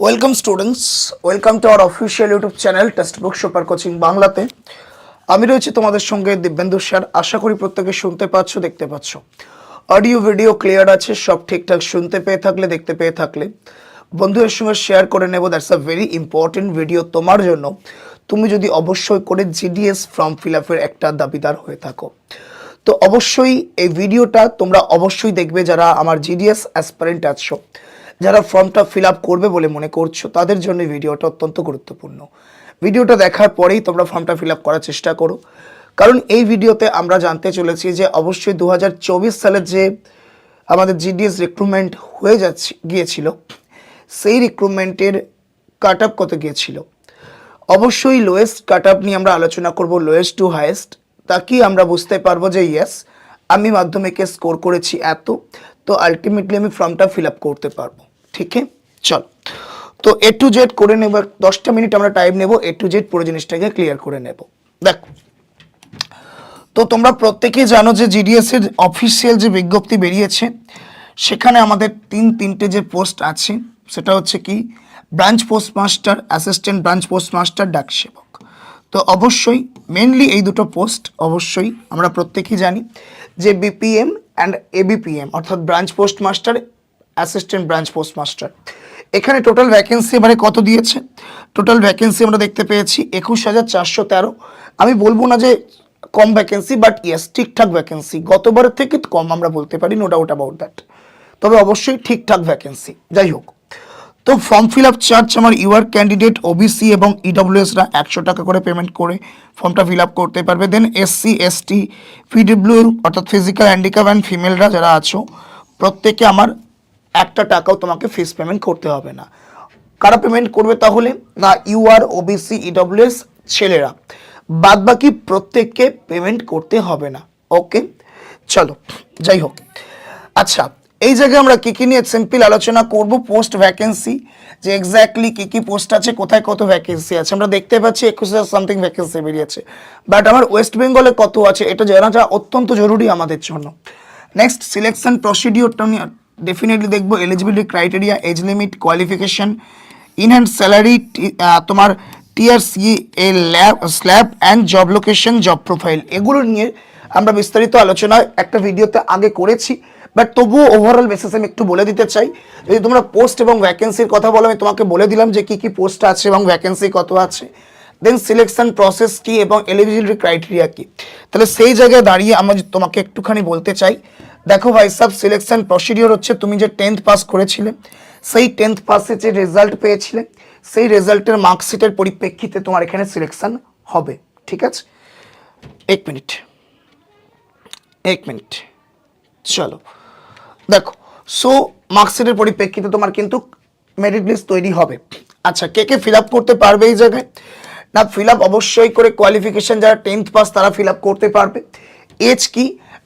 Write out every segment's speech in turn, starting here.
Welcome students welcome to our official YouTube channel text book super coaching বাংলাতে আমি রয়েছি তোমাদের সঙ্গে দিব্যেন্দু স্যার। আশা করি প্রত্যেকে শুনতে পাচ্ছ, দেখতে পাচ্ছ। অডিও ভিডিও ক্লিয়ার আছে, সব ঠিকঠাক শুনতে পেয়ে থাকলে, দেখতে পেয়ে থাকলে। বন্ধুদের সঙ্গে শেয়ার করে নেব that's a very important video তোমার জন্য। তুমি যদি অবশ্যই করে জিডিএস ফর্ম ফিল আপের একটা দাবিদার হয়ে থাকো। তো অবশ্যই এই ভিডিওটা তোমরা অবশ্যই দেখবে যারা আমার জিডিএস অ্যাসপারেন্ট আছো। যারা ফর্মটা ফিল করবে বলে মনে করছ, তাদের জন্য ভিডিওটা অত্যন্ত গুরুত্বপূর্ণ। ভিডিওটা দেখার পরেই তোমরা ফর্মটা ফিল করার চেষ্টা করো। কারণ এই ভিডিওতে আমরা জানতে চলেছি যে অবশ্যই দু হাজার চব্বিশ সালের যে আমাদের জিডিএস রিক্রুটমেন্ট হয়ে যাচ্ছে, গিয়েছিল, সেই রিক্রুটমেন্টের কাট আপ কত গিয়েছিল? অবশ্যই লোয়েস্ট কাট আপ নিয়ে আমরা আলোচনা করব লোয়েস্ট টু হাইয়েস্ট তাকেই আমরা বুঝতে পারব যে ইয়েস আমি মাধ্যমিকে স্কোর করেছি এত, তো আলটিমেটলি আমি ফর্মটা ফিল আপ করতে পারব। ঠিক আছে? চল। তো এ টু জেড করে নেব দশটা মিনিট আমরা টাইম নেব এ টু জেড পুরো জিনিসটাকে ক্লিয়ার করে নেব। দেখো, তো তোমরা প্রত্যেকেই জানো যে জিডিএস এর অফিসিয়াল যে বিজ্ঞপ্তি বেরিয়েছে, সেখানে আমাদের তিন, তিনটে যে পোস্ট আছে, সেটা হচ্ছে কি branch post master assistant branch post master Dak Sevak. তো অবশ্যই মেনলি এই দুটো পোস্ট অবশ্যই আমরা প্রত্যেকেই জানি যে বিপিএম অ্যান্ড এবিপিএম অর্থাৎ branch post master assistant branch post master এখানে টোটাল ভ্যাকেন্সি এবারে কত দিয়েছে? টোটাল ভ্যাকেন্সি আমরা দেখতে পেয়েছি একুশ হাজার চারশো তেরো। আমি বলব না যে কম ভ্যাকেন্সি বাট ইয়েস ঠিকঠাক ভ্যাকেন্সি গতবারের থেকে কম আমরা বলতে পারি নো ডাউট অ্যাবাউট দ্যাট তবে অবশ্যই ঠিকঠাক ভ্যাকেন্সি যাই হোক, তো ফর্ম ফিল আপ চার্জ আমার ইউআর ক্যান্ডিডেট ওবিসি এবং E ইডব্লিউএসরা একশো টাকা করে পেমেন্ট করে ফর্মটা ফিল আপ করতে পারবে। দেন এসসি এসটি পিডব্লিউ অর্থাৎ ফিজিক্যাল হ্যান্ডিক্যাপ অ্যান্ড ফিমেলরা যারা আছো, প্রত্যেকে আমার একটা টাকাও তোমাকে ফিস পেমেন্ট করতে হবে না। কারা পেমেন্ট করবে তাহলে? না ইউ ইউআর ওবিসি ইডব্লিউএস ছেলেরা। বাদ বাকি প্রত্যেককে পেমেন্ট করতে হবে না। ওকে চলো, যাই হোক। আচ্ছা এই জায়গায় আমরা কী কী নিয়ে সিম্পল আলোচনা করব? পোস্ট ভ্যাকেন্সি যে এক্স্যাক্টলি কী কী পোস্ট আছে, কোথায় কত ভ্যাকেন্সি আছে? আমরা দেখতে পাচ্ছি একুশ হাজার সামথিং ভ্যাকেন্সি বেরিয়েছে। বাট আমার ওয়েস্ট বেঙ্গলে কত আছে, এটা জানাটা অত্যন্ত জরুরি আমাদের জন্য। নেক্সট সিলেকশন প্রসিডিওরটা নিয়ে ডেফিনেটলি দেখব eligibility criteria age limit qualification in hand salary তোমার টিআরসি এ lab slab and job location job profile এগুলো নিয়ে আমরা বিস্তারিত আলোচনা একটা ভিডিওতে আগে করেছি বাট তবুও ওভারঅল বেসিস আমি একটু বলে দিতে চাই। যদি তোমরা পোস্ট এবং ভ্যাকেন্সির কথা বলো, আমি তোমাকে বলে দিলাম যে কী কী পোস্ট আছে এবং ভ্যাকেন্সি কত আছে। দেন সিলেকশন প্রসেস কি এবং এলিজিবিলিটি ক্রাইটেরিয়া কি। তাহলে সেই জায়গায় দাঁড়িয়ে আমরা তোমাকে একটুখানি বলতে চাই দেখো ভাই সাব সিলেকশন প্রসিডিওর হচ্ছে তুমি যে টেন্থ পাস করেছিলে, সেই টেন্থ পাসে যে রেজাল্ট পেয়েছিলে, সেই রেজাল্টের মার্কশিটের পরিপ্রেক্ষিতে তোমার এখানে সিলেকশন হবে, ঠিক আছে? এক মিনিট এক মিনিট চলো। দেখো সো মার্কশিটের পরিপ্রেক্ষিতে তোমার কিন্তু মেরিট লিস্ট তৈরি হবে। আচ্ছা কে কে ফিল আপ করতে পারবে এই জায়গায়? না ফিল আপ অবশ্যই করে কোয়ালিফিকেশন যারা টেন্থ পাস তারা ফিল আপ করতে পারবে। এজ কি?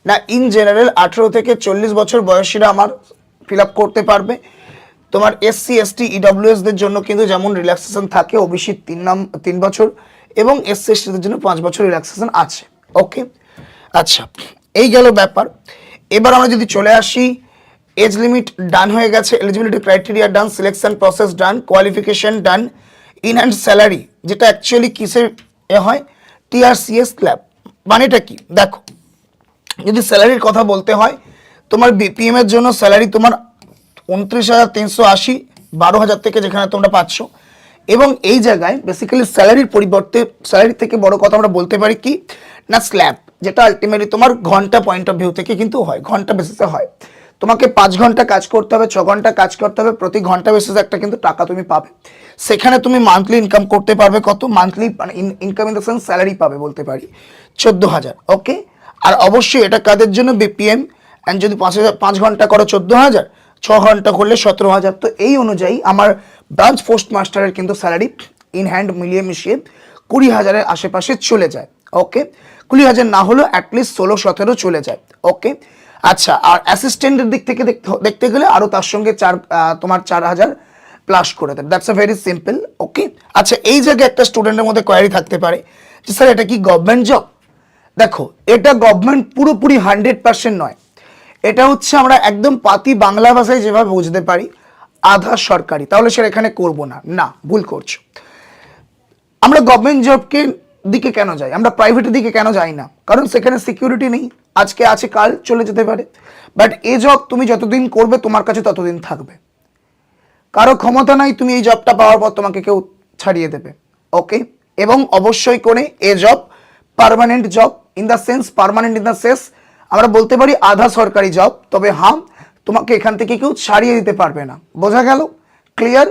না ইন জেনারেল আঠেরো থেকে চল্লিশ বছর বয়সীরা আমার ফিল করতে পারবে। তোমার এসসি এসটি ইডব্লিউএসদের জন্য কিন্তু যেমন রিল্যাক্সেশন থাকে ওবিসি তিন নাম, তিন বছর এবং এসসি এসটিদের জন্য পাঁচ বছর রিল্যাক্সেশন আছে। ওকে আচ্ছা এই গেল ব্যাপার। এবার আমরা যদি চলে আসি এজ লিমিট ডান হয়ে গেছে eligibility criteria done selection process done qualification done in hand salary যেটা অ্যাকচুয়ালি কিসের এ হয়? টিআরসিএস ক্ল্যাব মানেটা কি? দেখো যদি স্যালারির কথা বলতে হয়, তোমার বিপিএম এর জন্য স্যালারি তোমার উনত্রিশ হাজার তিনশো আশি, বারো হাজার থেকে যেখানে তোমরা পাচ্ছ। এবং এই জায়গায় বেসিক্যালি স্যালারির পরিবর্তে, স্যালারি থেকে বড় কথা আমরা বলতে পারি কি, না স্ল্যাব, যেটা আলটিমেটলি তোমার ঘণ্টা পয়েন্ট অফ ভিউ থেকে কিন্তু হয়, ঘণ্টা বেসিসে হয়। তোমাকে পাঁচ ঘণ্টা কাজ করতে হবে, ছ ঘণ্টা কাজ করতে হবে, প্রতি ঘণ্টা বেসিসে একটা কিন্তু টাকা তুমি পাবে। সেখানে তুমি মান্থলি ইনকাম করতে পারবে, কত? মান্থলি মানে income in the sense salary পাবে বলতে পারি, চোদ্দ হাজার ওকে আর অবশ্যই এটা কাদের জন্য? বিপিএম অ্যান্ড যদি পাঁচ হাজার, পাঁচ ঘণ্টা করো চোদ্দ হাজার, ছ ঘণ্টা করলে সতেরো হাজার। তো এই অনুযায়ী আমার ব্রাঞ্চ পোস্ট মাস্টারের কিন্তু স্যালারি ইন হ্যান্ড মিলিয়ে মিশিয়ে কুড়ি হাজারের আশেপাশে চলে যায়। ওকে কুড়ি হাজার না হলেও অ্যাটলিস্ট ষোলো, সতেরো চলে যায়। ওকে আচ্ছা আর অ্যাসিস্ট্যান্টের দিক থেকে দেখতে গেলে আরও তার সঙ্গে চার তোমার চার হাজার প্লাস করে দেবে। That's a very simple okay আচ্ছা এই জায়গায় একটা স্টুডেন্টের মধ্যে কোয়ারি থাকতে পারে যে, স্যার, এটা কি গভর্নমেন্ট জব দেখো, এটা গভর্নমেন্ট পুরোপুরি হান্ড্রেড পার্সেন্ট নয়। এটা হচ্ছে আমরা একদম পাতি বাংলা ভাষায় যেভাবে বুঝতে পারি, আধা সরকারি। তাহলে সেটা এখানে করব না। না, ভুল করছ। আমরা গভর্নমেন্ট জবকে দিকে কেন যাই? আমরা প্রাইভেটের দিকে কেন যাই না? কারণ সেখানে সিকিউরিটি নেই। আজকে আছে, কাল চলে যেতে পারে। বাট এ জব তুমি যতদিন করবে, তোমার কাছে ততদিন থাকবে। কারও ক্ষমতা নাই, তুমি এই জবটা পাওয়ার পর তোমাকে কেউ ছাড়িয়ে দেবে। ওকে এবং অবশ্যই করে a job permanent job in the sense permanent in the sense আমরা বলতে পারি আধা সরকারি জব তবে হাম তোমাকে এখান থেকে কেউ ছাড়িয়ে দিতে পারবে না। বোঝা গেল? ক্লিয়ার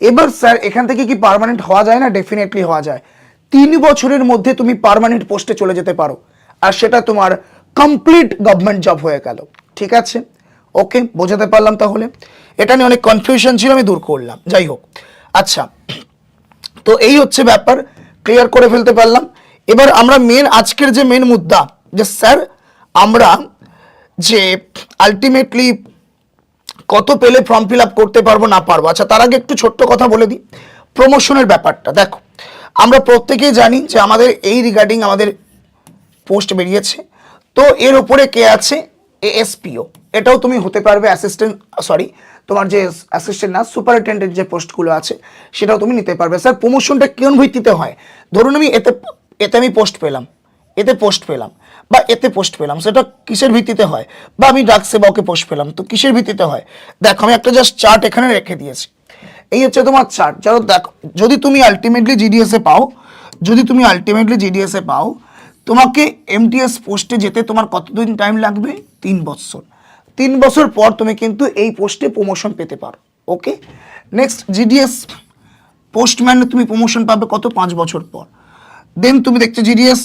এবার স্যার এখান থেকে কি পার্মানেন্ট হওয়া যায় না? ডেফিনেটলি হওয়া যায়। তিন বছরের মধ্যে তুমি পার্মানেন্ট পোস্টে চলে যেতে পারো। আর সেটা তোমার কমপ্লিট গভর্নমেন্ট জব হয়ে গেল। ঠিক আছে? ওকে বোঝাতে পারলাম তাহলে? এটা নিয়ে অনেক কনফিউশন ছিল, আমি দূর করলাম। যাই হোক। আচ্ছা তো এই হচ্ছে ব্যাপার। ক্লিয়ার করে ফেলতে পারলাম। এবার আমরা মেন আজকের যে মেন মুদ্রা, যে স্যার আমরা যে আলটিমেটলি কত পেলে ফর্ম ফিল আপ করতে পারব না পারব। আচ্ছা তার আগে একটু ছোট্ট কথা বলে দিই। প্রমোশনের ব্যাপারটা, দেখো। আমরা প্রত্যেকেই জানি যে আমাদের এই রিগার্ডিং আমাদের পোস্ট বেরিয়েছে। তো এর উপরে কে আছে? এএসপিও এটাও তুমি হতে পারবে অ্যাসিস্ট্যান্ট সরি তোমার যে অ্যাসিস্ট্যান্ট না সুপারিনটেন্ডেন্ট যে পোস্টগুলো আছে, সেটাও তুমি নিতে পারবে। স্যার প্রমোশনটা কোন ভিত্তিতে হয়? ধরুন আমি এতে এতে আমি পোস্ট পেলাম, এতে পোস্ট পেলাম, বা এতে পোস্ট পেলাম, সেটা কিসের ভিত্তিতে হয়? বা আমি ডাক সেবকে পোস্ট পেলাম, তো কিসের ভিত্তিতে হয়? দেখো, আমি একটা জাস্ট চার্ট এখানে রেখে দিয়েছি। এই হচ্ছে তোমার চার্ট যারা দেখো, যদি তুমি আলটিমেটলি জিডিএসে পাও, যদি তুমি আলটিমেটলি জিডিএসে পাও, তোমাকে এমটিএস পোস্টে যেতে তোমার কতদিন টাইম লাগবে? তিন বছর। তিন বছর পর তুমি কিন্তু এই পোস্টে প্রমোশন পেতে পারো ওকে নেক্সট জিডিএস পোস্টম্যানে তুমি প্রমোশন পাবে কত? পাঁচ বছর পর। দেন তুমি দেখছ GDS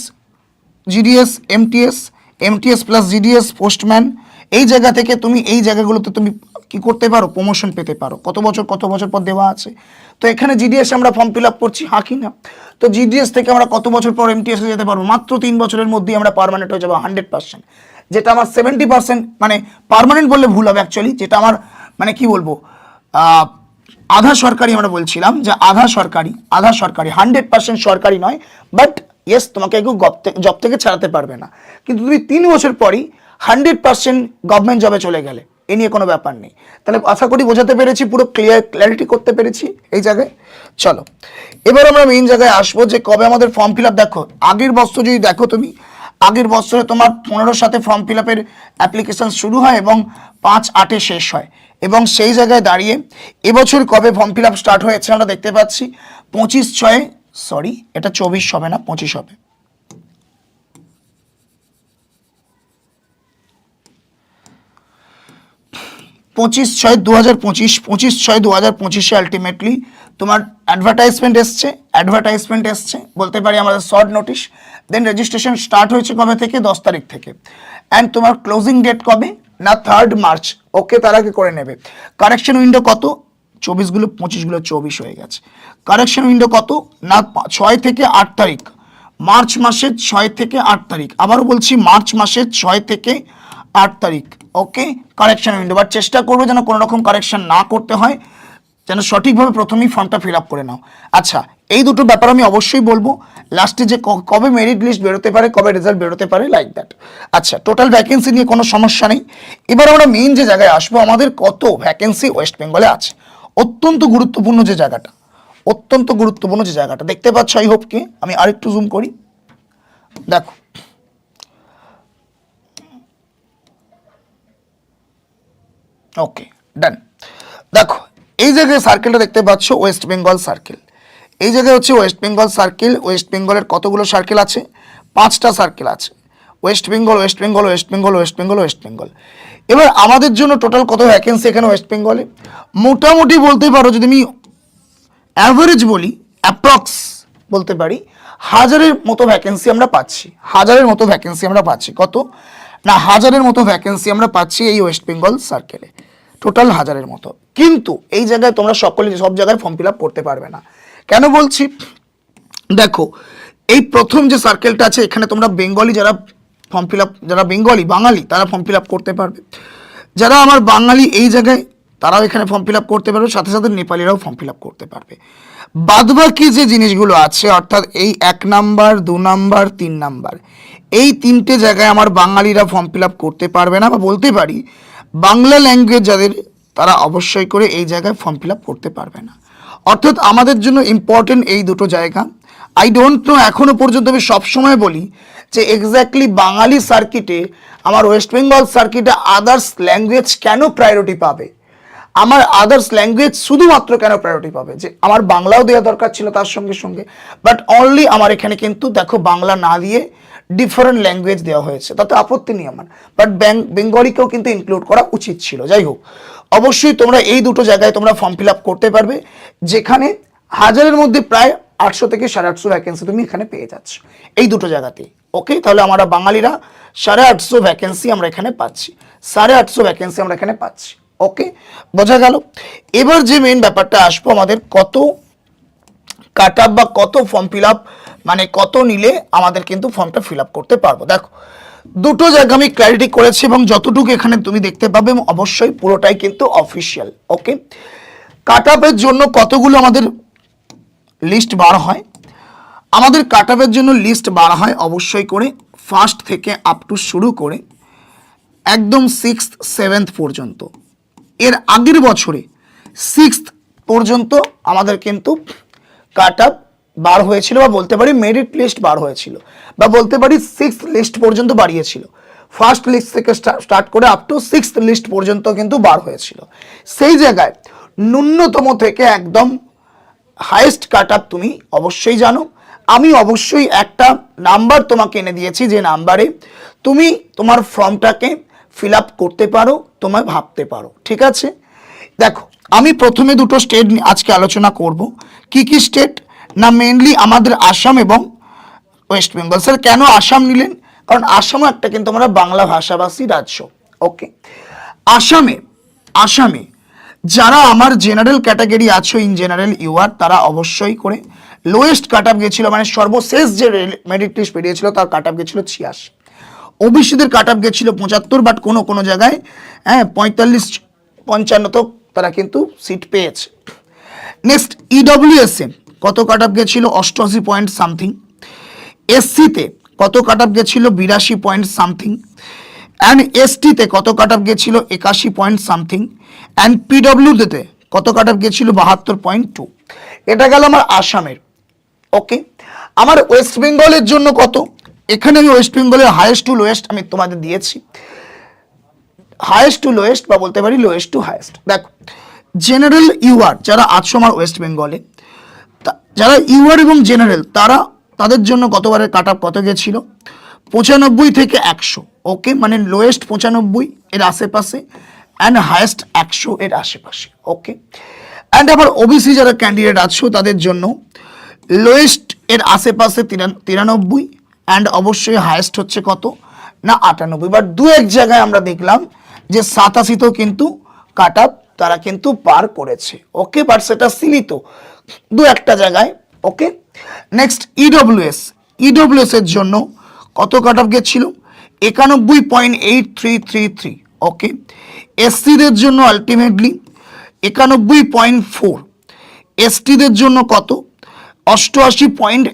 GDS MTS MTS plus GDS postman এই জায়গা থেকে তুমি এই জায়গাগুলোতে তুমি কি করতে পারো? প্রমোশন পেতে পারো। কত বছর কত বছর পর দেওয়া আছে? তো এখানে জিডিএস আমরা ফর্ম ফিল আপ করছি হ্যাঁ কি না? তো জিডিএস থেকে আমরা কত বছর পর এমটিএস যেতে পারব? মাত্র তিন বছরের মধ্যেই আমরা পারমানেন্ট হয়ে যাব হান্ড্রেড পার্সেন্ট যেটা আমার সেভেন্টি পার্সেন্ট মানে পারমানেন্ট বললে ভুল হবে অ্যাকচুয়ালি যেটা আমার মানে কি বলব আধা সরকারি আমরা বলছিলাম যে আধা সরকারি আধা সরকারি হান্ড্রেড পার্সেন্ট সরকারি নয় বাট ইয়েস তোমাকে কেউ জব থেকে ছাড়াতে পারবে না। কিন্তু তুমি তিন বছর পরই হান্ড্রেড পার্সেন্ট গভর্নমেন্ট জবে চলে গেলে। এ নিয়ে কোনো ব্যাপার নেই। তাহলে আশা করি বোঝাতে পেরেছি, পুরো ক্লিয়ার ক্ল্যারিটি করতে পেরেছি এই জায়গায়। চলো, এবার আমরা মেইন জায়গায় আসব যে কবে আমাদের ফর্ম ফিল দেখো, আগের বছর যদি দেখো তুমি, আগের বছরে তোমার পনেরোর সাথে ফর্ম ফিল আপের অ্যাপ্লিকেশন শুরু হয় এবং পাঁচ আটে শেষ হয়। এবং সেই জায়গায় দাঁড়িয়ে এবছর কবে ফর্ম ফিল আপ স্টার্ট হয়েছে আমরা দেখতে পাচ্ছি। পঁচিশ ছয়ে সরি এটা চব্বিশ হবে না, পঁচিশ হবে। পঁচিশ ছয় দু হাজার পঁচিশ পঁচিশ ছয় দু হাজার পঁচিশে আলটিমেটলি তোমার অ্যাডভার্টাইজমেন্ট এসছে অ্যাডভার্টাইজমেন্ট এসছে, বলতে পারি আমাদের short notice then registration start হয়েছে কবে থেকে? দশ তারিখ থেকে। অ্যান্ড তোমার ক্লোজিং ডেট কবে? না থার্ড মার্চ ওকে তার আগে করে নেবে। কারেকশন উইন্ডো কত? চব্বিশগুলো পঁচিশগুলো চব্বিশ হয়ে গেছে। কারেকশন উইন্ডো কত? না ছয় থেকে আট তারিখ। মার্চ মাসের ছয় থেকে আট তারিখ। আবারও বলছি, মার্চ মাসের ছয় থেকে আট তারিখ। ওকে? কারেকশন উইন্ডো বাট চেষ্টা করবে যেন কোনো রকম কারেকশন না করতে হয়। যেন সঠিকভাবে প্রথমেই ফর্মটা ফিল আপ করে নাও। আচ্ছা এই দুটো ব্যাপার আমি অবশ্যই বলব। লাস্টে যে কবে মেরিট লিস্ট বেরোতে পারে, কবে রেজাল্ট বেরোতে পারে লাইক দ্যাট আচ্ছা টোটাল ভ্যাকেন্সি নিয়ে কোনো সমস্যা নেই। এবার আমরা মেইন যে জায়গায় আসব, আমাদের কত ভ্যাকেন্সি ওয়েস্ট বেঙ্গলে আছে? অত্যন্ত গুরুত্বপূর্ণ যে জায়গাটা, অত্যন্ত গুরুত্বপূর্ণ যে জায়গাটা। দেখতে পাচ্ছ আই হোপ কি? আমি আরেকটু জুম করি। দেখো। ওকে ডান দেখো এই জায়গায় সার্কেলটা দেখতে পাচ্ছ ওয়েস্ট বেঙ্গল সার্কেল এই জায়গায় হচ্ছে ওয়েস্ট বেঙ্গল সার্কেল ওয়েস্ট বেঙ্গলের কতগুলো সার্কেল আছে? পাঁচটা সার্কেল আছে। West Bengal West Bengal West Bengal West Bengal West Bengal এবার আমাদের জন্য টোটাল কত ভ্যাকেন্সি এখানে ওয়েস্ট বেঙ্গলে মোটামুটি বলতে পারো, যদি আমি অ্যাভারেজ বলি অ্যাপ্রক্স বলতে পারি, হাজারের মতো ভ্যাকেন্সি আমরা পাচ্ছি। হাজারের মতো ভ্যাকেন্সি আমরা পাচ্ছি। কত? না, হাজারের মতো ভ্যাকেন্সি আমরা পাচ্ছি এই ওয়েস্ট বেঙ্গল সার্কেলে টোটাল হাজারের মতো। কিন্তু এই জায়গায় তোমরা সকলে সব জায়গায় ফর্ম ফিল আপ করতে পারবে না। কেন বলছি? দেখো, এই প্রথম যে সার্কেলটা আছে, এখানে তোমরা বেঙ্গলি যারা ফর্ম ফিল আপ যারা বেঙ্গলি বাঙালি, তারা ফর্ম ফিল আপ করতে পারবে। যারা আমার বাঙালি এই জায়গায়, তারাও এখানে ফর্ম ফিল আপ করতে পারবে, সাথে সাথে নেপালিরাও ফর্ম ফিল আপ করতে পারবে। বাদবাকি যে জিনিসগুলো আছে, অর্থাৎ এই এক নাম্বার, দু নাম্বার, তিন নাম্বার, এই তিনটে জায়গায় আমার বাঙালিরা ফর্ম ফিল আপ করতে পারবে না বা বলতে পারি বাংলা ল্যাঙ্গুয়েজ যাদের, তারা অবশ্যই করে এই জায়গায় ফর্ম ফিল করতে পারবে না। অর্থাৎ আমাদের জন্য ইম্পর্টেন্ট এই দুটো জায়গা। আই ডোন্ট নো এখনও পর্যন্ত আমি সবসময় বলি যে এক্স্যাক্টলি বাঙালি সার্কিটে আমার ওয়েস্ট বেঙ্গল সার্কিটে আদার্স ল্যাঙ্গুয়েজ কেন প্রায়োরিটি পাবে? আমার আদার্স ল্যাঙ্গুয়েজ শুধুমাত্র কেন প্রায়োরিটি পাবে? যে আমার বাংলাও দেওয়া দরকার ছিল তার সঙ্গে সঙ্গে। বাট অনলি আমার এখানে কিন্তু দেখো বাংলা না দিয়ে ডিফারেন্ট ল্যাঙ্গুয়েজ দেওয়া হয়েছে, তাতে আপত্তি নেই আমার। বাট বেঙ্গলিকেও কিন্তু ইনক্লুড করা উচিত ছিল। যাই হোক, অবশ্যই তোমরা এই দুটো জায়গায় তোমরা ফর্ম ফিল আপ করতে পারবে, যেখানে হাজারের মধ্যে প্রায় আটশো থেকে সাড়ে আটশো ভ্যাকেন্সি তুমি এখানে পেয়ে যাচ্ছ। এই দুটো জায়গাতেই ওকে তাহলে আমরা বাঙালিরা সাড়ে আটশো ভ্যাকেন্সি আমরা এখানে পাচ্ছি। সাড়ে আটশো ভ্যাকেন্সি আমরা এখানে পাচ্ছি ওকে বোঝা গেল? এবার যে মেন ব্যাপারটা আসব আমাদের, কত কাট বা কত ফর্ম ফিল আপ মানে কত নিলে আমাদের কিন্তু ফর্মটা ফিল করতে পারব। দেখো, দুটো জায়গা আমি ক্ল্যারিটি করেছি এবং যতটুকু এখানে তুমি দেখতে পাবে, অবশ্যই পুরোটাই কিন্তু অফিসিয়াল ওকে কাট জন্য কতগুলো আমাদের লিস্ট বার হয়? আমাদের কাট জন্য লিস্ট বার হয় অবশ্যই করে ফার্স্ট থেকে আপ টু শুরু করে একদম সিক্সথ সেভেন্থ পর্যন্ত। এর আগের বছরে সিক্সথ পর্যন্ত আমাদের কিন্তু কাট বার হয়েছিল বা বলতে পারি মেরিট লিস্ট বার হয়েছিল বা বলতে পারি সিক্স লিস্ট পর্যন্ত বাড়িয়েছিল। ফার্স্ট লিস্ট থেকে স্টার্ট করে আপ টু সিক্স লিস্ট পর্যন্ত কিন্তু বার হয়েছিল। সেই জায়গায় ন্যূনতম থেকে একদম হাইয়েস্ট কাট আপ তুমি অবশ্যই জানো। আমি অবশ্যই একটা নাম্বার তোমাকে এনে দিয়েছি যে নাম্বারে তুমি তোমার ফর্মটাকে ফিল আপ করতে পারো, তোমায় ভাবতে পারো। ঠিক আছে? দেখো, আমি প্রথমে দুটো স্টেট আজকে আলোচনা করব। কি কি স্টেট না মেনলি আমাদের আসাম এবং ওয়েস্ট বেঙ্গল স্যার কেন আসাম নিলেন? কারণ আসামও একটা কিন্তু আমরা বাংলা ভাষাভাষী রাজ্য ওকে আসামে আসামে যারা আমার জেনারেল ক্যাটাগরি আছো ইন জেনারেল ইউআর তারা অবশ্যই করে। লোয়েস্ট কাট আপ গেছিল মানে সর্বশেষ যে মেরিট লিস্ট বেরিয়েছিল, তার কাট আপ গেছিল ছিয়াশি। ওবিসিদের কাট আপ গেছিল পঁচাত্তর বাট কোনো কোনো জায়গায় হ্যাঁ পঁয়তাল্লিশ, পঞ্চান্ন তো তারা কিন্তু সিট পেয়েছে। নেক্সট ইডব্লিউএসএ কত কাট আপ গেছিল? অষ্টআশি পয়েন্ট সামথিং এসসিতে কত কাট আপ গেছিল? বিরাশি পয়েন্ট সামথিং অ্যান্ড এসটিতে কত কাট আপ গেছিল? একাশি পয়েন্ট সামথিং অ্যান্ড পিডব্লিউতে কত কাট আপ গেছিল? বাহাত্তর পয়েন্ট টু এটা গেল আমার আসামের। ওকে আমার ওয়েস্ট বেঙ্গলের জন্য কত? এখানে আমি ওয়েস্ট বেঙ্গলের হায়েস্ট টু লোয়েস্ট আমি তোমাদের দিয়েছি। হায়েস্ট টু লোয়েস্ট বা বলতে পারি লোয়েস্ট টু হায়েস্ট দেখো জেনারেল ইউআর যারা আছো আমার ওয়েস্ট বেঙ্গলে যারা ইউআর এবং জেনারেল, তারা তাদের জন্য গতবারের কাট আপ কত গেছিল? পঁচানব্বই থেকে একশো, ওকে? মানে লোয়েস্ট পঁচানব্বই এর আশেপাশে অ্যান্ড হায়েস্ট একশো এর আশেপাশে, ওকে? অ্যান্ড আবার ওবিসি যারা ক্যান্ডিডেট আছো, তাদের জন্য লোয়েস্ট এর আশেপাশে তিরানব্বই অ্যান্ড অবশ্যই হায়েস্ট হচ্ছে কত? না, আটানব্বই। বাট দু এক জায়গায় আমরা দেখলাম যে সাতাশিতেও কিন্তু কাট আপ তারা কিন্তু পার করেছে, ওকে? বাট সেটা সীমিত। দু একটা জায়গায় ওকে নেক্সট ইডব্লিউএস ইডব্লিউএস এর জন্য কত কাট আপ গেছিল একানব্বই point eight three three three okay এসসিদের জন্য আলটিমেটলি একানব্বই পয়েন্ট ফোর এসটিদের জন্য কত? অষ্টআশি পয়েন্ট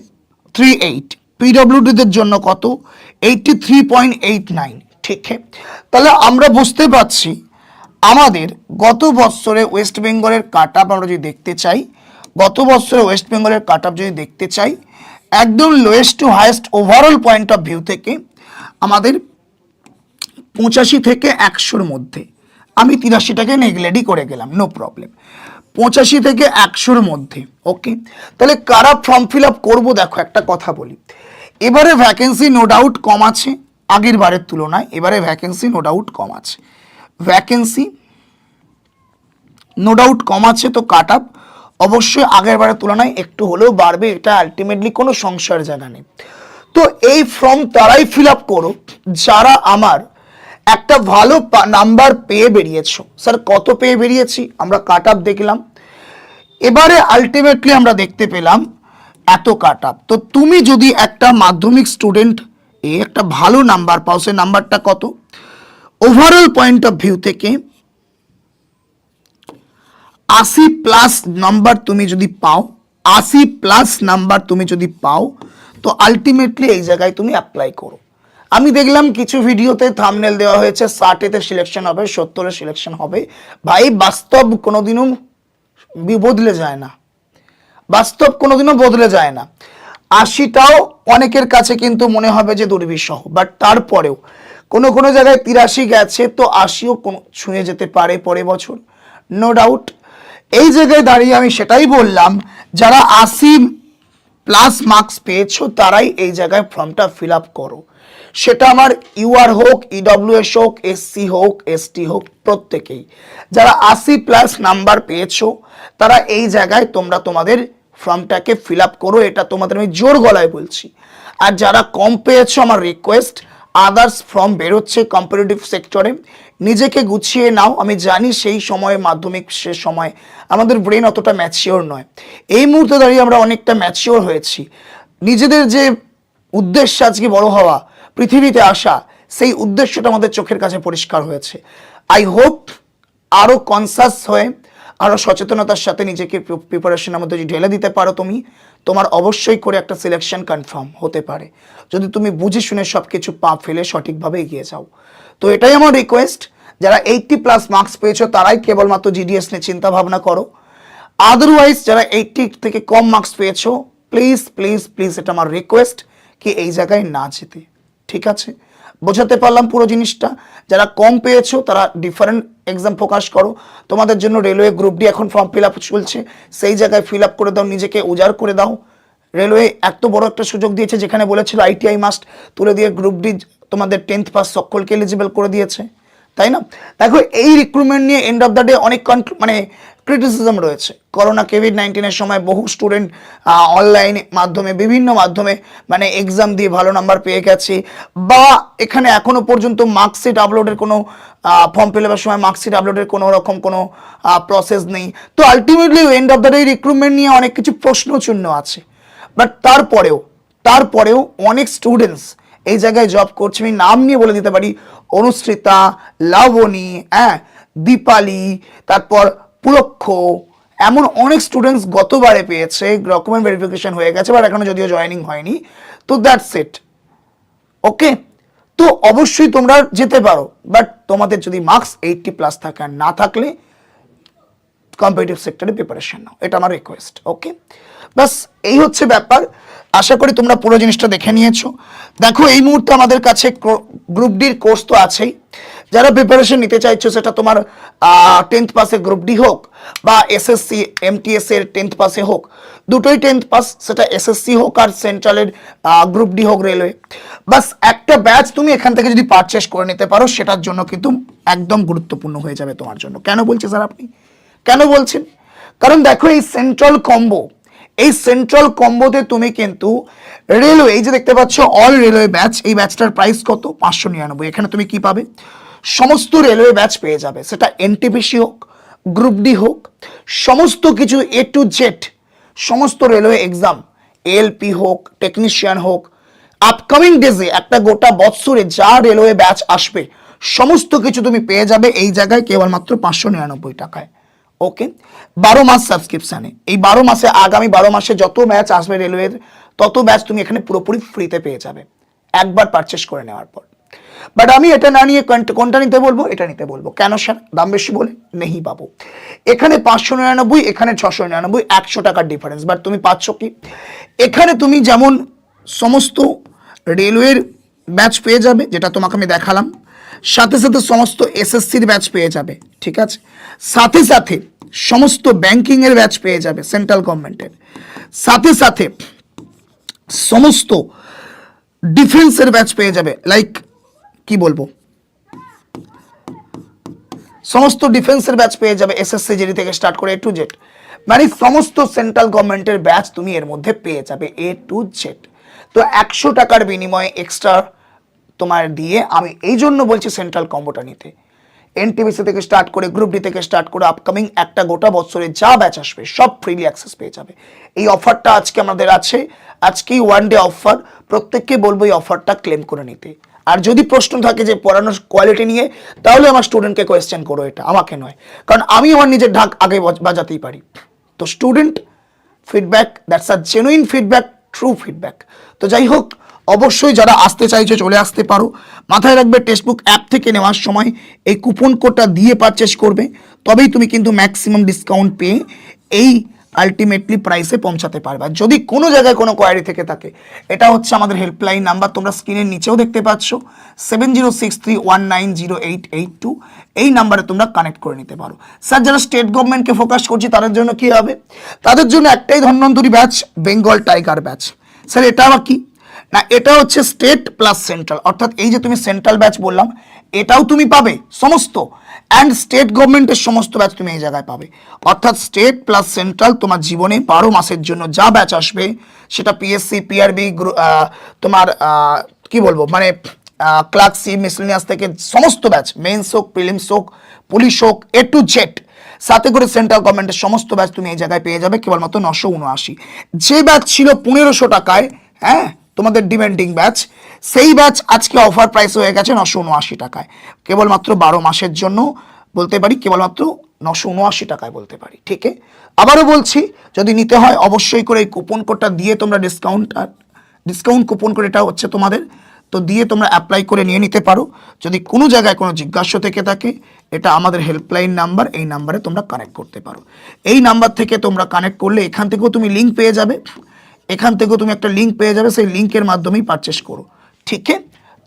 থ্রি এইট পিডব্লিউডিদের জন্য কত? Eighty three point eight nine ঠিক তাহলে আমরা বুঝতে পারছি আমাদের গত বছরে ওয়েস্ট বেঙ্গলের কাট আপ আমরা যদি দেখতে চাই গত বছরে ওয়েস্ট বেঙ্গলের কাট আপ যদি দেখতে চাই, একদম lowest to highest overall point of view থেকে আমাদের পঁচাশি থেকে একশোর মধ্যে। আমি তিরাশিটাকে নেগলেডি করে গেলাম নো প্রবলেম পঁচাশি থেকে একশোর মধ্যে ওকে তাহলে কারা ফর্ম ফিল আপ করব? দেখো, একটা কথা বলি। এবারে ভ্যাকেন্সি নো ডাউট কম আছে, আগের বারের তুলনায় এবারে ভ্যাকেন্সি নো ডাউট কম আছে। ভ্যাকেন্সি নো ডাউট কম আছে, তো কাট আপ অবশ্যই আগের বারের তুলনায় একটু হলেও বাড়বে, এটা আলটিমেটলি কোনো সংশয়ের জায়গা নেই। তো এই ফর্ম তারাই ফিল আপ করো যারা আমার একটা ভালো নাম্বার পেয়ে বেরিয়েছো। স্যার কত পেয়ে বেরিয়েছি? আমরা কাট আপ দেখলাম। এবারে আলটিমেটলি আমরা দেখতে পেলাম এত কাট আপ তো তুমি যদি একটা মাধ্যমিক স্টুডেন্ট এ একটা ভালো নাম্বার পাও, সে নাম্বারটা কত? ওভারঅল পয়েন্ট অফ ভিউ থেকে আশি প্লাস নাম্বার তুমি যদি পাও, আশি প্লাস নাম্বার তুমি যদি পাও, তো আলটিমেটলি এই জায়গায় তুমি অ্যাপ্লাই করো। আমি দেখলাম কিছু ভিডিওতে থামনেল দেওয়া হয়েছে ষাটেতে সিলেকশন হবে, সত্তরে সিলেকশন হবে। ভাই, বাস্তব কোনোদিনও বদলে যায় না। বাস্তব কোনোদিনও বদলে যায় না। আশিটাও অনেকের কাছে কিন্তু মনে হবে যে দুর্বিষহ বাট তারপরেও কোনো কোনো জায়গায় তিরাশি গেছে, তো আশিও ছুঁয়ে যেতে পারে পরে বছর। নো ডাউট এই জায়গায় দাঁড়িয়ে আমি সেটাই বললাম, যারা আশি প্লাস মার্কস পেয়েছ, তারাই এই জায়গায় ফর্মটা ফিল আপ করো। সেটা আমার ইউআর হোক ইডব্লিউএস হোক এসসি হোক এসটি হোক, প্রত্যেকেই। যারা আশি প্লাস নাম্বার পেয়েছ, তারা এই জায়গায় তোমরা তোমাদের ফর্মটাকে ফিল আপ করো, এটা তোমাদের আমি জোর গলায় বলছি। আর যারা কম পেয়েছ, আমার রিকোয়েস্ট আদার্স ফর্ম বেরোচ্ছে কম্পিটিটিভ সেক্টরে নিজেকে গুছিয়ে নাও। আমি জানি সেই সময়ে মাধ্যমিক, সে সময় আমাদের ব্রেন অতটা ম্যাচিওর নয়। এই মুহূর্তে দাঁড়িয়ে আমরা অনেকটা ম্যাচিওর হয়েছি। নিজেদের যে উদ্দেশ্য আজকে বড় হওয়া, পৃথিবীতে আসা, সেই উদ্দেশ্যটা আমাদের চোখের কাছে পরিষ্কার হয়েছে। আই হোপ আরও কনসাস হয়ে আরও সচেতনতার সাথে নিজেকে প্রিপারেশনের মধ্যে যদি ঢেলে দিতে পারো তুমি, তোমার অবশ্যই করে একটা সিলেকশন কনফার্ম হতে পারে। যদি তুমি বুঝে শুনে সব কিছু পা ফেলে সঠিকভাবে এগিয়ে যাও। তো এটাই আমার রিকোয়েস্ট যারা এইটটি প্লাস মার্কস পেয়েছ, তারাই কেবলমাত্র জিডিএস নিয়ে চিন্তা ভাবনা করো। আদারওয়াইজ যারা এইটটি থেকে কম মার্কস পেয়েছ প্লিজ প্লিজ প্লিজ এটা আমার রিকোয়েস্ট কি এই জায়গায় না যেতে। ঠিক আছে? বোঝাতে পারলাম পুরো জিনিসটা। যারা কম পেয়েছ, তারা ডিফারেন্ট এক্সাম ফোকাস করো। তোমাদের জন্য রেলওয়ে গ্রুপ ডি এখন ফর্ম ফিল আপ চলছে। সেই জায়গায় ফিল আপ করে দাও, নিজেকে উজাড় করে দাও। রেলওয়ে এত বড় একটা সুযোগ দিয়েছে, যেখানে বলেছিল আইটিআই মাস্ট তুলে দিয়ে গ্রুপ ডি তোমাদের টেন্থ পাস সকলকে এলিজিবল করে দিয়েছে, তাই না? দেখো, এই রিক্রুটমেন্ট নিয়ে এন্ড অফ দ্য ডে অনেক মানে ক্রিটিসিজম রয়েছে। করোনা কোভিড নাইন্টিনের সময় বহু স্টুডেন্ট অনলাইন মাধ্যমে, বিভিন্ন মাধ্যমে মানে এক্সাম দিয়ে ভালো নাম্বার পেয়ে গেছে, বা এখানে এখনও পর্যন্ত মার্কশিট আপলোডের কোনো ফর্ম ফিল আপের সময় মার্কশিট আপলোডের কোনো রকম কোনো প্রসেস নেই। তো ultimately end of the day recruitment নিয়ে অনেক কিছু প্রশ্নচিহ্ন আছে। বাট তারপরেও তারপরেও অনেক স্টুডেন্টস এই জায়গায় জব করছে, আমি নাম নিয়ে বলে দিতে পারি অনুশ্রিতা লাবণী হ্যাঁ দীপালি, তারপর পুলক্ষ, এমন অনেক স্টুডেন্টস গতবারে পেয়েছে ডকুমেন্ট ভেরিফিকেশন হয়ে গেছে বাট এখনও যদিও জয়েনিং হয়নি, তো দ্যাটস ইট ওকে তো অবশ্যই তোমরা যেতে পারো বাট তোমাদের যদি মার্কস এইটটি প্লাস থাকে না থাকলে কম্পিটিটিভ সেক্টরে প্রিপারেশন নাও, এটা আমার রিকোয়েস্ট ওকে বাস এই হচ্ছে ব্যাপার। আশা করি তোমরা পুরো জিনিসটা দেখে নিয়েছো। দেখো, এই মুহূর্তে আমাদের কাছে গ্রুপ ডির কোর্স তো আছেই। যারা প্রিপারেশন নিতে চাইছো, সেটা তোমার টেন্থ পাসে গ্রুপ ডি হোক বা এসএসসি এমটিএস এর টেন্থ পাসে হোক, দুটোই টেন্থ পাস সেটা এসএসসি হোক আর সেন্ট্রালের গ্রুপ ডি হোক রেলওয়ে বাস একটা ব্যাচ তুমি এখান থেকে যদি পারচেস করে নিতে পারো, সেটার জন্য কিন্তু একদম গুরুত্বপূর্ণ হয়ে যাবে তোমার জন্য। কেন বলছে স্যার আপনি? কেন বলছেন? কারণ দেখো, এই সেন্ট্রাল কম্বো এই সেন্ট্রাল কম্বোতে তুমি কিন্তু রেলওয়ে এই যে দেখতে পাচ্ছ অল রেলওয়ে ব্যাচ এই ব্যাচটার প্রাইস কত? পাঁচশো নিরানব্বই। এখানে তুমি কি পাবে? সমস্ত রেলওয়ে ব্যাচ পেয়ে যাবে। সেটা এনটিপিসি হোক গ্রুপ ডি হোক, সমস্ত কিছু এ টু জেড সমস্ত রেলওয়ে এক্সাম এলপি হোক টেকনিশিয়ান হোক আপকামিং ডেজে একটা গোটা বৎসরে যা রেলওয়ে ব্যাচ আসবে, সমস্ত কিছু তুমি পেয়ে যাবে এই জায়গায় কেবলমাত্র পাঁচশো নিরানব্বই টাকায়। ওকে বারো মাস সাবস্ক্রিপশানে এই বারো মাসে, আগামী বারো মাসে যত ম্যাচ আসবে রেলওয়ের তত ব্যাচ তুমি এখানে পুরোপুরি ফ্রিতে পেয়ে যাবে। একবার পারচেস করে নেওয়ার পর। বাট আমি এটা না নিয়ে কোনটা- কোনটা নিতে বলব? এটা নিতে বলব। কেন স্যার? দাম বেশি বলে নেই পাবো এখানে পাঁচশো নিরানব্বই, এখানে ছশো নিরানব্বই, একশো টাকার ডিফারেন্স বাট তুমি পাচ্ছ কি? এখানে তুমি যেমন সমস্ত রেলওয়ের ব্যাচ পেয়ে যাবে, যেটা তোমাকে আমি দেখালাম, সাথে সাথে সমস্ত এসএসসির ব্যাচ পেয়ে যাবে। ঠিক আছে? সাথে সাথে সমস্ত ব্যাংকিংয়ের ব্যাচ পেয়ে যাবে সেন্ট্রাল গভর্নমেন্টের। সাথে সাথে সমস্ত ডিফেন্সের ব্যাচ পেয়ে যাবে লাইক কি বলব? সমস্ত ডিফেন্সের ব্যাচ পেয়ে যাবে এসএসসি জিডি থেকে স্টার্ট করে এ টু জেড মানে সমস্ত সেন্ট্রাল গভর্নমেন্টের ব্যাচ তুমি এর মধ্যে পেয়ে যাবে এ টু জেড তো একশো টাকার বিনিময়ে এক্সট্রা তোমার দিয়ে আমি এই জন্য বলছি সেন্ট্রাল কম্বোটা নিতে। এনটিভিসি থেকে স্টার্ট করে গ্রুপ ডি থেকে স্টার্ট করে আপকামিং একটা গোটা বছরে যা ব্যাচ আসবে, সব ফ্রিলি অ্যাক্সেস পেয়ে যাবে। এই অফারটা আজকে আমাদের আছে। আজকেই ওয়ান ডে অফার প্রত্যেককে বলব এই অফারটা ক্লেম করে নিতে। আর যদি প্রশ্ন থাকে যে পড়ানোর কোয়ালিটি নিয়ে, তাহলে আমার স্টুডেন্টকে কোয়েশ্চেন করো এটা, আমাকে নয়। কারণ আমি আমার নিজের ঢাক আগে বাজাতেই পারি। তো student feedback that's a genuine feedback true feedback তো যাই হোক অবশ্যই যারা আসতে চাইছে চলে আসতে পারো। মাথায় রাখবে, টেক্সটবুক অ্যাপ থেকে নেওয়ার সময় এই কুপন কোডটা দিয়ে পারচেস করবে। তবেই তুমি কিন্তু ম্যাক্সিমাম ডিসকাউন্ট পেয়ে এই আলটিমেটলি প্রাইসে পৌঁছাতে পারবে। যদি কোনো জায়গায় কোনো কোয়ারি থেকে থাকে, এটা হচ্ছে আমাদের হেল্পলাইন নাম্বার তোমরা স্ক্রিনের নিচেও দেখতে পাচ্ছ। Seven zero six three one nine zero eight eight two এই নাম্বারে তোমরা কানেক্ট করে নিতে পারো। স্যার যারা স্টেট গভর্নমেন্টকে ফোকাস করছি, তাদের জন্য কি হবে? তাদের জন্য একটাই Dhanvantari batch Bengal tiger batch sir এটা আবার কি? না, এটা হচ্ছে স্টেট প্লাস সেন্ট্রাল অর্থাৎ এই যে তুমি সেন্ট্রাল ব্যাচ বললাম, এটাও তুমি পাবে, সমস্ত। অ্যান্ড স্টেট গভর্নমেন্টের সমস্ত ব্যাচ তুমি এই জায়গায় পাবে। অর্থাৎ স্টেট প্লাস সেন্ট্রাল তোমার জীবনে বারো মাসের জন্য যা ব্যাচ আসবে, সেটা পিএসসি পিআরবি তোমার কি বলব মানে ক্লার্ক সি মিসলিনিয়াস থেকে সমস্ত ব্যাচ মেন্স হোক প্রিলিমস হোক পুলিশ হোক এ টু জেড সাথে করে সেন্ট্রাল গভর্নমেন্টের সমস্ত ব্যাচ তুমি এই জায়গায় পেয়ে যাবে, কেবলমাত্র নশো উনআশি। যে ব্যাচ ছিল পনেরোশো টাকায় হ্যাঁ তোমাদের ডিমেন্ডিং ব্যাচ সেই ব্যাচ আজকে অফার প্রাইস হয়ে গেছে নশো উনআশি টাকায়। কেবলমাত্র বারো মাসের জন্য বলতে পারি, কেবলমাত্র নশো উনআশি টাকায় বলতে পারি, ঠিক আবারও বলছি, যদি নিতে হয় অবশ্যই করে এই কুপন কোডটা দিয়ে তোমরা ডিসকাউন্ট ডিসকাউন্ট কুপন কোড এটা হচ্ছে তোমাদের, তো দিয়ে তোমরা অ্যাপ্লাই করে নিয়ে নিতে পারো। যদি কোনো জায়গায় কোনো জিজ্ঞাসা থেকে থাকে, এটা আমাদের হেল্পলাইন নাম্বার এই নাম্বারে তোমরা কানেক্ট করতে পারো। এই নাম্বার থেকে তোমরা কানেক্ট করলে এখান থেকেও তুমি লিঙ্ক পেয়ে যাবে। এখান থেকেও তুমি একটা লিঙ্ক পেয়ে যাবে, সেই লিঙ্কের মাধ্যমেই পারচেস করো। ঠিক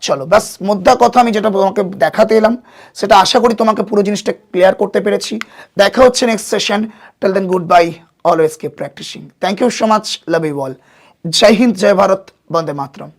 চলো, ব্যাস, মোদ্দা কথা আমি যেটা তোমাকে দেখাতে এলাম, সেটা আশা করি তোমাকে পুরো জিনিসটা ক্লিয়ার করতে পেরেছি। দেখা হচ্ছে next session till then goodbye always keep practicing thank you so much love you all জয় হিন্দ, জয় ভারত, বন্দে মাতরম।